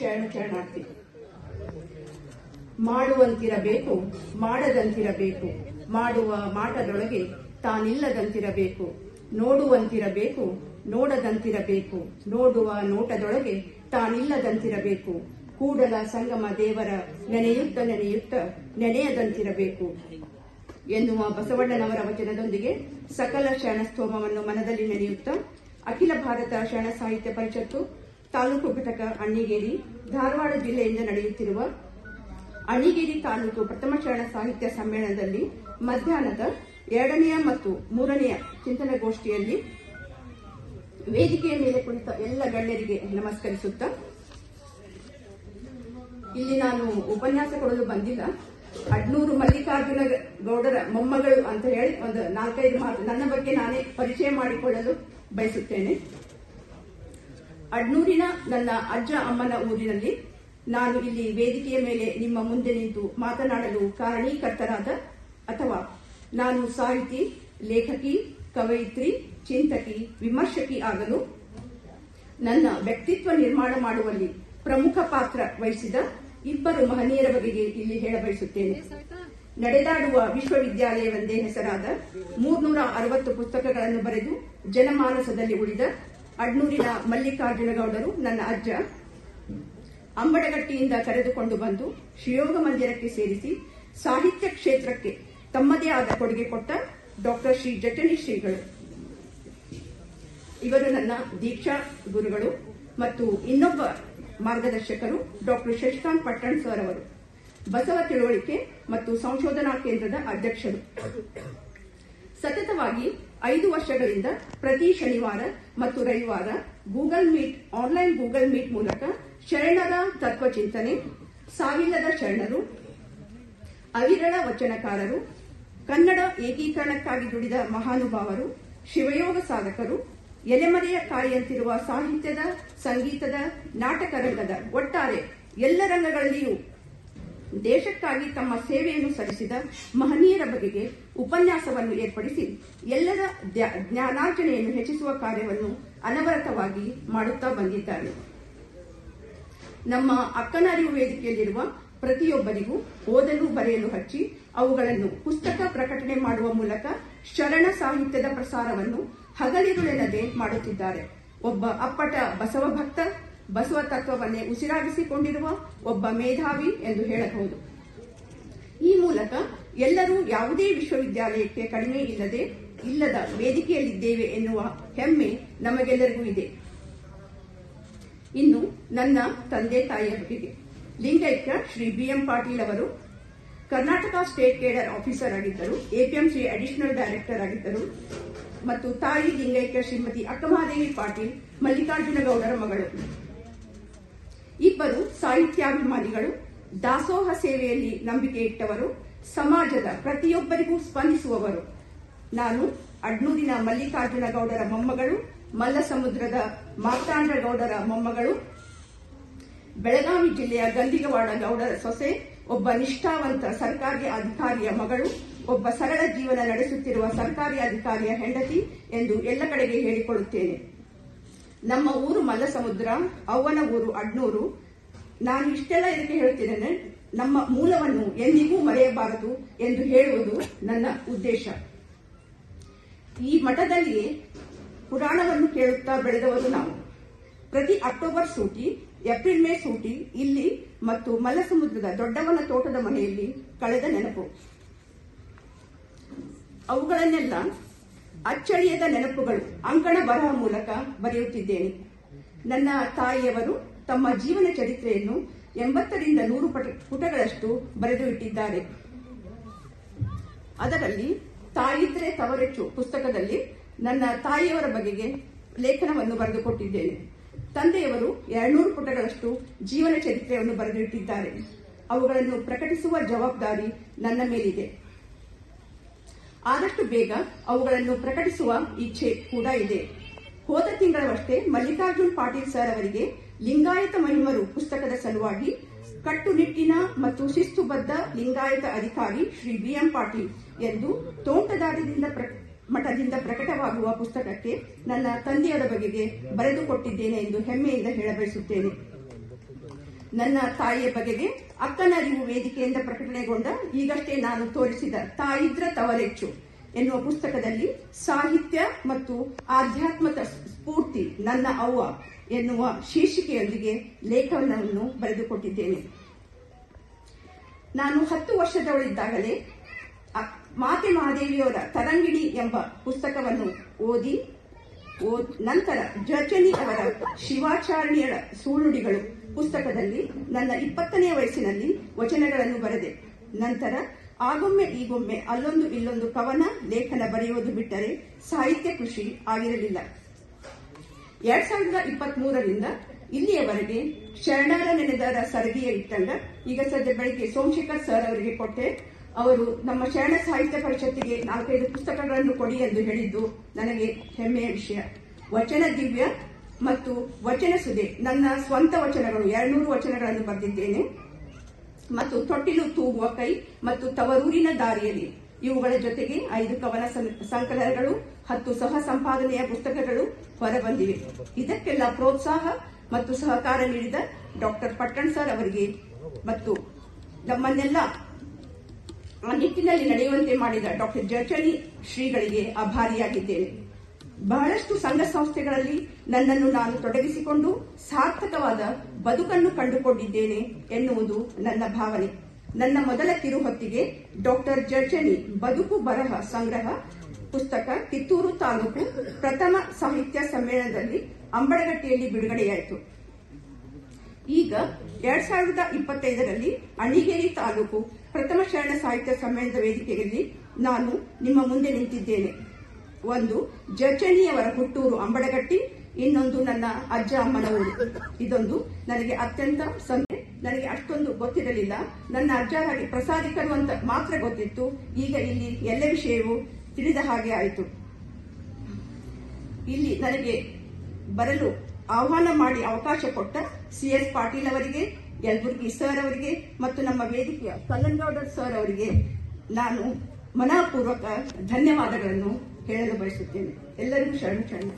ಶರಣ ಶರಣಾರ್ಥಿ ಮಾಡುವಂತಿರಬೇಕು, ಮಾಡದಂತಿರಬೇಕು, ಮಾಡುವ ಮಾಟದೊಳಗೆ ತಾನಿಲ್ಲದಂತಿರಬೇಕು, ನೋಡುವಂತಿರಬೇಕು, ನೋಡದಂತಿರಬೇಕು, ನೋಡುವ ನೋಟದೊಳಗೆ ತಾನಿಲ್ಲದಂತಿರಬೇಕು, ಕೂಡಲ ಸಂಗಮ ದೇವರ ನೆನೆಯುತ್ತ ನೆನೆಯುತ್ತ ನೆನೆಯದಂತಿರಬೇಕು ಎನ್ನುವ ಬಸವಣ್ಣನವರ ವಚನದೊಂದಿಗೆ ಸಕಲ ಶರಣಸ್ತೋಮವನ್ನು ಮನದಲ್ಲಿ ನೆನೆಯುತ್ತ ಅಖಿಲ ಭಾರತ ಶರಣ ಸಾಹಿತ್ಯ ಪರಿಷತ್ತು ತಾಲೂಕು ಘಟಕ ಅಣ್ಣಿಗೇರಿ, ಧಾರವಾಡ ಜಿಲ್ಲೆಯಿಂದ ನಡೆಯುತ್ತಿರುವ ಅಣಿಗೇರಿ ತಾಲೂಕು ಪ್ರಥಮ ಶರಣ ಸಾಹಿತ್ಯ ಸಮ್ಮೇಳನದಲ್ಲಿ ಮಧ್ಯಾಹ್ನದ ಎರಡನೆಯ ಮತ್ತು ಮೂರನೆಯ ಚಿಂತನಗೋಷ್ಠಿಯಲ್ಲಿ ವೇದಿಕೆಯ ಮೇಲೆ ಕುಳಿತ ಎಲ್ಲ ಗಣ್ಯರಿಗೆ ನಮಸ್ಕರಿಸುತ್ತ, ಇಲ್ಲಿ ನಾನು ಉಪನ್ಯಾಸ ಕೊಡಲು ಬಂದಿಲ್ಲ. ಅಡ್ನೂರು ಮಲ್ಲಿಕಾರ್ಜುನ ಗೌಡರ ಮೊಮ್ಮಗಳು ಅಂತ ಹೇಳಿ ಒಂದು ನಾಲ್ಕೈದು ಮಾತು ನನ್ನ ಬಗ್ಗೆ ನಾನೇ ಪರಿಚಯ ಮಾಡಿಕೊಳ್ಳಲು ಬಯಸುತ್ತೇನೆ. ಅಡ್ನೂರಿನ ನನ್ನ ಅಜ್ಜ ಅಮ್ಮನ ಊರಿನಲ್ಲಿ ನಾನು ಇಲ್ಲಿ ವೇದಿಕೆಯ ಮೇಲೆ ನಿಮ್ಮ ಮುಂದೆ ನಿಂತು ಮಾತನಾಡಲು ಕಾರಣೀಕರ್ತರಾದ ಅಥವಾ ನಾನು ಸಾಹಿತಿ, ಲೇಖಕಿ, ಕವಯಿತ್ರಿ, ಚಿಂತಕಿ, ವಿಮರ್ಶಕಿ ಆಗಲು ನನ್ನ ವ್ಯಕ್ತಿತ್ವ ನಿರ್ಮಾಣ ಮಾಡುವಲ್ಲಿ ಪ್ರಮುಖ ಪಾತ್ರ ವಹಿಸಿದ ಇಬ್ಬರು ಮಹನೀಯರ ಬಗೆಗೆ ಇಲ್ಲಿ ಹೇಳಬಯಸುತ್ತೇನೆ. ನಡೆದಾಡುವ ವಿಶ್ವವಿದ್ಯಾಲಯವೆಂದೇ ಹೆಸರಾದ ಮೂರ್ನೂರ ಅರವತ್ತು ಪುಸ್ತಕಗಳನ್ನು ಬರೆದು ಜನಮಾನಸದಲ್ಲಿ ಉಳಿದ ಅಡ್ನೂರಿನ ಮಲ್ಲಿಕಾರ್ಜುನಗೌಡರು, ನನ್ನ ಅಜ್ಜ. ಅಂಬಡಗಟ್ಟಿಯಿಂದ ಕರೆದುಕೊಂಡು ಬಂದು ಶಿಯೋಗ ಮಂದಿರಕ್ಕೆ ಸೇರಿಸಿ ಸಾಹಿತ್ಯ ಕ್ಷೇತ್ರಕ್ಕೆ ತಮ್ಮದೇ ಆದ ಕೊಡುಗೆ ಕೊಟ್ಟ ಡಾಕ್ಟರ್ ಶ್ರೀ ಜಟಣಿ ಶ್ರೀಗಳು. ಇವರು ನನ್ನ ದೀಕ್ಷಾ ಗುರುಗಳು ಮತ್ತು ಇನ್ನೊಬ್ಬ ಮಾರ್ಗದರ್ಶಕರು ಡಾಕ್ಟರ್ ಶಶಿಕಾಂತ್ ಪಟ್ಟಣ್ ಸರ್ ಅವರು. ಬಸವ ತಿಳುವಳಿಕೆ ಮತ್ತು ಸಂಶೋಧನಾ ಕೇಂದ್ರದ ಅಧ್ಯಕ್ಷರು. ಸತತವಾಗಿ ಐದು ವರ್ಷಗಳಿಂದ ಪ್ರತಿ ಶನಿವಾರ ಮತ್ತು ರವಿವಾರ Google Meet, online Google Meet ಮೂಲಕ ಶರಣರ ತತ್ವಚಿಂತನೆ ಸಾವಿಲ್ಲದ ಶರಣರು, ಅವಿರಳ ವಚನಕಾರರು, ಕನ್ನಡ ಏಕೀಕರಣಕ್ಕಾಗಿ ದುಡಿದ ಮಹಾನುಭಾವರು, ಶಿವಯೋಗ ಸಾಧಕರು, ಎಲೆಮರೆಯ ಕಾಯಿಯಂತಿರುವ ಸಾಹಿತ್ಯದ, ಸಂಗೀತದ, ನಾಟಕ ರಂಗದ ಒಟ್ಟಾರೆ ಎಲ್ಲ ರಂಗಗಳಲ್ಲಿಯೂ ದೇಶಕ್ಕಾಗಿ ತಮ್ಮ ಸೇವೆಯನ್ನು ಸಲ್ಲಿಸಿದ ಮಹನೀಯರ ಬಗೆಗೆ ಉಪನ್ಯಾಸವನ್ನು ಏರ್ಪಡಿಸಿ ಎಲ್ಲರ ಜ್ಞಾನಾರ್ಜನೆಯನ್ನು ಹೆಚ್ಚಿಸುವ ಕಾರ್ಯವನ್ನು ಅನವರತವಾಗಿ ಮಾಡುತ್ತಾ ಬಂದಿದ್ದಾರೆ. ನಮ್ಮ ಅಕ್ಕನರಿವು ವೇದಿಕೆಯಲ್ಲಿರುವ ಪ್ರತಿಯೊಬ್ಬರಿಗೂ ಓದಲು ಬರೆಯಲು ಹಚ್ಚಿ ಅವುಗಳನ್ನು ಪುಸ್ತಕ ಪ್ರಕಟಣೆ ಮಾಡುವ ಮೂಲಕ ಶರಣ ಸಾಹಿತ್ಯದ ಪ್ರಸಾರವನ್ನು ಹಗಲಿರುಳೆನ್ನದೆ ಮಾಡುತ್ತಿದ್ದಾರೆ. ಒಬ್ಬ ಅಪ್ಪಟ ಬಸವ ಭಕ್ತ ಬಸವ ತತ್ವವನ್ನೇ ಉಸಿರಾಗಿಸಿಕೊಂಡಿರುವ ಒಬ್ಬ ಮೇಧಾವಿ ಎಂದು ಹೇಳಬಹುದು. ಈ ಮೂಲಕ ಎಲ್ಲರೂ ಯಾವುದೇ ವಿಶ್ವವಿದ್ಯಾಲಯಕ್ಕೆ ಕಡಿಮೆ ಇಲ್ಲದೆ, ಇಲ್ಲದ ವೇದಿಕೆಯಲ್ಲಿದ್ದೇವೆ ಎನ್ನುವ ಹೆಮ್ಮೆ ನಮಗೆಲ್ಲರಿಗೂ ಇದೆ. ಇನ್ನು ನನ್ನ ತಂದೆ ತಾಯಿಯ ಬಗೆಗೆ ಲಿಂಗೈಕ್ಯ ಶ್ರೀ ಬಿ ಎಂ ಪಾಟೀಲ್ ಅವರು ಕರ್ನಾಟಕ ಸ್ಟೇಟ್ ಕೇಡರ್ ಆಫೀಸರ್ ಆಗಿದ್ದರು ಎಪಿಎಂಸಿ ಅಡಿಷನಲ್ ಡೈರೆಕ್ಟರ್ ಆಗಿದ್ದರು ಮತ್ತು ತಾಯಿ ಲಿಂಗೈಕ್ಯ ಶ್ರೀಮತಿ ಅಕ್ಕಮಹಾದೇವಿ ಪಾಟೀಲ್ ಮಲ್ಲಿಕಾರ್ಜುನ ಗೌಡರ ಮಗಳು. ಇಬ್ಬರು ಸಾಹಿತ್ಯಾಭಿಮಾನಿಗಳು ದಾಸೋಹ ಸೇವೆಯಲ್ಲಿ ನಂಬಿಕೆ ಇಟ್ಟವರು, ಸಮಾಜದ ಪ್ರತಿಯೊಬ್ಬರಿಗೂ ಸ್ಪಂದಿಸುವವರು. ನಾನು ಅಡ್ನೂರಿನ ಮಲ್ಲಿಕಾರ್ಜುನ ಗೌಡರ ಮೊಮ್ಮಗಳು, ಮಲ್ಲಸಮುದ್ರದ ಮಾರ್ತಾಂಡ ಗೌಡರ ಮೊಮ್ಮಗಳು, ಬೆಳಗಾವಿ ಜಿಲ್ಲೆಯ ಗಂದಿಗವಾಡ ಗೌಡರ ಸೊಸೆ, ಒಬ್ಬ ನಿಷ್ಠಾವಂತ ಸರ್ಕಾರಿ ಅಧಿಕಾರಿಯ ಮಗಳು, ಒಬ್ಬ ಸರಳ ಜೀವನ ನಡೆಸುತ್ತಿರುವ ಸರ್ಕಾರಿ ಅಧಿಕಾರಿಯ ಹೆಂಡತಿ ಎಂದು ಎಲ್ಲ ಕಡೆಗೆ ಹೇಳಿಕೊಳ್ಳುತ್ತೇನೆ. ನಮ್ಮ ಊರು ಮಲ್ಲಸಮುದ್ರ ಅವ್ವನ ಊರು ಅಡ್ನೂರು. ನಾನು ಇಷ್ಟೆಲ್ಲ ಇದಕ್ಕೆ ಹೇಳ್ತಿದ್ದೇನೆ. ನಮ್ಮ ಮೂಲವನ್ನು ಎಂದಿಗೂ ಮರೆಯಬಾರದು ಎಂದು ಹೇಳುವುದು ನನ್ನ ಉದ್ದೇಶ. ಈ ಮಠದಲ್ಲಿಯೇ ಪುರಾಣವನ್ನು ಕೇಳುತ್ತಾ ಬೆಳೆದವರು ನಾವು. ಪ್ರತಿ ಅಕ್ಟೋಬರ್ ಸೂಟಿ, ಏಪ್ರಿಲ್ ಮೇ ಸೂಟಿ, ಇಲ್ಲಿ ಮತ್ತು ಮಲ್ಲಸಮುದ್ರದ ದೊಡ್ಡವನ ತೋಟದ ಮನೆಯಲ್ಲಿ ಕಳೆದ ನೆನಪು. ಅವುಗಳನ್ನೆಲ್ಲ ಅಚ್ಚಳಿಯದ ನೆನಪುಗಳು ಅಂಕಣ ಬರಹ ಮೂಲಕ ಬರೆಯುತ್ತಿದ್ದೇನೆ. ನನ್ನ ತಾಯಿಯವರು ತಮ್ಮ ಜೀವನ ಚರಿತ್ರೆಯನ್ನು ಎಂಬತ್ತರಿಂದ ನೂರು ಪಟ- ಪುಟಗಳಷ್ಟು ಬರೆದು ಇಟ್ಟಿದ್ದಾರೆ. ಅದರಲ್ಲಿ ತಾಯಿದ್ರೆ ತವರೆಚ್ಚು ಪುಸ್ತಕದಲ್ಲಿ ನನ್ನ ತಾಯಿಯವರ ಬಗೆಗೆ ಲೇಖನವನ್ನು ಬರೆದುಕೊಟ್ಟಿದ್ದೇನೆ. ತಂದೆಯವರು ಎರಡ್ನೂರು ಪುಟಗಳಷ್ಟು ಜೀವನ ಚರಿತ್ರೆಯನ್ನು ಬರೆದಿಟ್ಟಿದ್ದಾರೆ. ಅವುಗಳನ್ನು ಪ್ರಕಟಿಸುವ ಜವಾಬ್ದಾರಿ ನನ್ನ ಮೇಲಿದೆ. ಆದಷ್ಟು ಬೇಗ ಅವುಗಳನ್ನು ಪ್ರಕಟಿಸುವ ಇಚ್ಛೆ ಕೂಡ ಇದೆ. ಹೋದ ತಿಂಗಳವಷ್ಟೇ ಮಲ್ಲಿಕಾರ್ಜುನ್ ಪಾಟೀಲ್ ಸರ್ ಅವರಿಗೆ ಲಿಂಗಾಯತ ಮಹಿಮರು ಪುಸ್ತಕದ ಸಲುವಾಗಿ ಕಟ್ಟುನಿಟ್ಟಿನ ಮತ್ತು ಶಿಸ್ತುಬದ್ಧ ಲಿಂಗಾಯತ ಅಧಿಕಾರಿ ಶ್ರೀ ಬಿಎಂ ಪಾಟೀಲ್ ಎಂದು ತೋಂಟದಾರ್ಯದಿಂದ ಮಠದಿಂದ ಪ್ರಕಟವಾಗುವ ಪುಸ್ತಕಕ್ಕೆ ನನ್ನ ತಂದೆಯರ ಬಗೆಗೆ ಬರೆದುಕೊಟ್ಟಿದ್ದೇನೆ ಎಂದು ಹೆಮ್ಮೆಯಿಂದ ಹೇಳಬಯಸುತ್ತೇನೆ. ನನ್ನ ತಾಯಿಯ ಬಗೆಗೆ ಅಕ್ಕನ ಅರಿವು ವೇದಿಕೆಯಿಂದ ಪ್ರಕಟಣೆಗೊಂಡ ಈಗಷ್ಟೇ ನಾನು ತೋರಿಸಿದ ತಾಯಿದ್ರ ತವರೆಚ್ಚು ಎನ್ನುವ ಪುಸ್ತಕದಲ್ಲಿ ಸಾಹಿತ್ಯ ಮತ್ತು ಆಧ್ಯಾತ್ಮಿಕ ಸ್ಫೂರ್ತಿ ನನ್ನ ಅವ್ವ ಎನ್ನುವ ಶೀರ್ಷಿಕೆಯೊಂದಿಗೆ ಲೇಖನವನ್ನು ಬರೆದುಕೊಟ್ಟಿದ್ದೇನೆ. ನಾನು ಹತ್ತು ವರ್ಷದವಳಿದ್ದಾಗಲೇ ಮಾತೆ ಮಹಾದೇವಿಯವರ ತರಂಗಿಣಿ ಎಂಬ ಪುಸ್ತಕವನ್ನು ಓದಿ ನಂತರ ಜಚನಿ ಅವರ ಶಿವಾಚಾರಣಿಯರ ಸುಳ್ಳುಡಿಗಳು ಪುಸ್ತಕದಲ್ಲಿ ನನ್ನ ಇಪ್ಪತ್ತನೆಯ ವಯಸ್ಸಿನಲ್ಲಿ ವಚನಗಳನ್ನು ಬರೆದೆ. ನಂತರ, ಆಗೊಮ್ಮೆ ಈಗೊಮ್ಮೆ ಅಲ್ಲೊಂದು ಇಲ್ಲೊಂದು ಕವನ ಲೇಖನ ಬರೆಯುವುದು ಬಿಟ್ಟರೆ ಸಾಹಿತ್ಯ ಕೃಷಿ ಆಗಿರಲಿಲ್ಲ. ಎರಡ್ ಸಾವಿರದ ಇಪ್ಪತ್ತ್ ಮೂರರಿಂದ ಇಲ್ಲಿಯವರೆಗೆ ಶರಣರ ನೆನೆದಾರ ಸರದಿಯ ಇಟ್ಟಂಗ ಈಗ ಸದ್ಯ ಬೆಳಿಗ್ಗೆ ಸೋಮಶೇಖರ್ ಸರ್ ಅವರಿಗೆ ಕೊಟ್ಟೆ. ಅವರು, ನಮ್ಮ ಶರಣ ಸಾಹಿತ್ಯ ಪರಿಷತ್ತಿಗೆ ನಾಲ್ಕೈದು ಪುಸ್ತಕಗಳನ್ನು ಕೊಡಿ ಎಂದು ಹೇಳಿದ್ದು ನನಗೆ ಹೆಮ್ಮೆಯ ವಿಷಯ. ವಚನ ದಿವ್ಯ ಮತ್ತು ವಚನ ಸುದೆ ನನ್ನ ಸ್ವಂತ ವಚನಗಳು, ಎರಡ್ನೂರು ವಚನಗಳನ್ನು ಬರೆದಿದ್ದೇನೆ. ಮತ್ತು ತೊಟ್ಟಿಲು ತೂಗುವ ಕೈ ಮತ್ತು ತವರೂರಿನ ದಾರಿಯಲ್ಲಿ. ಇವುಗಳ ಜೊತೆಗೆ ಐದು ಕವನ ಸಂಕಲನಗಳು, ಹತ್ತು ಸಹ ಸಂಪಾದನೆಯ ಪುಸ್ತಕಗಳು ಹೊರಬಂದಿವೆ. ಇದಕ್ಕೆಲ್ಲ ಪ್ರೋತ್ಸಾಹ ಮತ್ತು ಸಹಕಾರ ನೀಡಿದ ಡಾಕ್ಟರ್ ಪಟ್ಟಣ್ ಸರ್ ಅವರಿಗೆ. ಮತ್ತು ನಮ್ಮನ್ನೆಲ್ಲ ಆ ನಿಟ್ಟಿನಲ್ಲಿ ನಡೆಯುವಂತೆ ಮಾಡಿದ ಡಾಕ್ಟರ್ ಜರ್ಚಣಿ ಶ್ರೀಗಳಿಗೆ ಆಭಾರಿಯಾಗಿದ್ದೇನೆ. ಬಹಳಷ್ಟು ಸಂಘ ಸಂಸ್ಥೆಗಳಲ್ಲಿ ನನ್ನನ್ನು ನಾನು ತೊಡಗಿಸಿಕೊಂಡು ಸಾರ್ಥಕವಾದ ಬದುಕನ್ನು ಕಂಡುಕೊಂಡಿದ್ದೇನೆ ಎನ್ನುವುದು ನನ್ನ ಭಾವನೆ. ನನ್ನ ಮೊದಲ ಕಿರುಹೊತ್ತಿಗೆ ಡಾಕ್ಟರ್ ಜರ್ಜನಿ ಬದುಕು ಬರಹ ಸಂಗ್ರಹ ಪುಸ್ತಕ ಕಿತ್ತೂರು ತಾಲೂಕು ಪ್ರಥಮ ಸಾಹಿತ್ಯ ಸಮ್ಮೇಳನದಲ್ಲಿ ಅಂಬಡಗಟ್ಟಿಯಲ್ಲಿ ಬಿಡುಗಡೆಯಾಯಿತು. ಈಗ ಎರಡ್ ಸಾವಿರದ ಇಪ್ಪತ್ತೈದರಲ್ಲಿ ಅಣಿಗೇರಿ ತಾಲೂಕು ಪ್ರಥಮ ಶರಣ ಸಾಹಿತ್ಯ ಸಮ್ಮೇಳನದ ವೇದಿಕೆಯಲ್ಲಿ ನಾನು ನಿಮ್ಮ ಮುಂದೆ ನಿಂತಿದ್ದೇನೆ. ಒಂದು ಜಚಣಿಯವರ ಹುಟ್ಟೂರು ಅಂಬಡಗಟ್ಟಿ, ಇನ್ನೊಂದು ನನ್ನ ಅಜ್ಜ ಅಮ್ಮನ ಊರು ಇದೊಂದು ನನಗೆ ಅತ್ಯಂತ ಸಂತೆ ನನಗೆ ಅಷ್ಟೊಂದು ಗೊತ್ತಿರಲಿಲ್ಲ. ನನ್ನ ಅಜ್ಜರಾಗಿ ಪ್ರಸಾದಿಕರು ಅಂತ ಮಾತ್ರ ಗೊತ್ತಿತ್ತು. ಈಗ ಇಲ್ಲಿ ಎಲ್ಲ ವಿಷಯವೂ ತಿಳಿದ ಹಾಗೆ ಆಯಿತು. ಇಲ್ಲಿ ನನಗೆ ಬರಲು ಆಹ್ವಾನ ಮಾಡಿ ಅವಕಾಶ ಕೊಟ್ಟ ಸಿ ಎಸ್ ಪಾಟೀಲ್ ಅವರಿಗೆ, ಯಲಬುರ್ಗಿ ಸರ್ ಅವರಿಗೆ ಮತ್ತು ನಮ್ಮ ವೇದಿಕೆಯ ಕಲ್ಲನ್ಗೌಡರ್ ಸರ್ ಅವರಿಗೆ ನಾನು ಮನಃಪೂರ್ವಕ ಧನ್ಯವಾದಗಳನ್ನು ಹೇಳಲು ಬಯಸುತ್ತೇನೆ. ಎಲ್ಲರಿಗೂ ಶರಣ ಶರಣ.